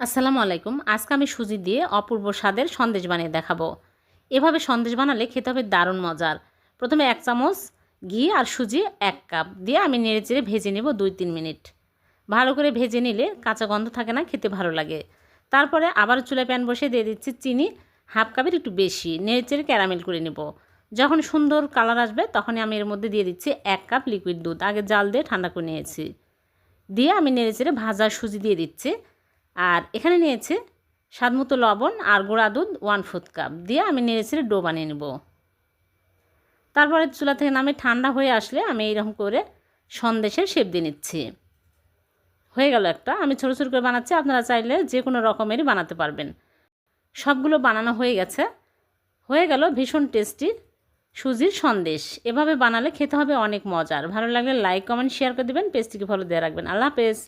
আসসালামু আলাইকুম। আজকে আমি সুজি দিয়ে অপূর্ব স্বাদের সন্দেশ বানিয়ে দেখাবো। এভাবে সন্দেশ বানালে খেতে হবে দারুণ মজার। প্রথমে এক চামচ ঘি আর সুজি এক কাপ দিয়ে আমি নেড়ে চেড়ে ভেজে নেব দুই তিন মিনিট। ভালো করে ভেজে নিলে কাঁচা গন্ধ থাকে না, খেতে ভালো লাগে। তারপরে আবার চুলায় প্যান বসে দিয়ে দিচ্ছি চিনি, হাফ কাপের একটু বেশি। নেড়ে চেড়ে ক্যারামেল করে নেব। যখন সুন্দর কালার আসবে তখনই আমি এর মধ্যে দিয়ে দিচ্ছি এক কাপ লিকুইড দুধ। আগে জাল দিয়ে ঠান্ডা করে নিয়েছি। দিয়ে আমি নেড়ে চেড়ে ভাজা সুজি দিয়ে দিচ্ছি। আর এখানে নিয়েছে স্বাদমতো লবণ আর গুঁড়া দুধ ওয়ান ফোর্থ কাপ দিয়ে আমি নেড়েছেড়ে ডো বানিয়ে নেব। তারপরে চুলা থেকে নামে ঠান্ডা হয়ে আসলে আমি এইরকম করে সন্দেশের শেপ দিয়ে নিচ্ছি। হয়ে গেল একটা। আমি ছোটো ছোটো করে বানাচ্ছি। আপনারা চাইলে যে কোনো রকমেরই বানাতে পারবেন। সবগুলো বানানো হয়ে গেছে। হয়ে গেল ভীষণ টেস্টি সুজির সন্দেশ। এভাবে বানালে খেতে হবে অনেক মজার। ভালো লাগলে লাইক কমেন্ট শেয়ার করে দেবেন। পেজটিকে ফলো দিয়ে রাখবেন। আল্লাহ হাফেজ।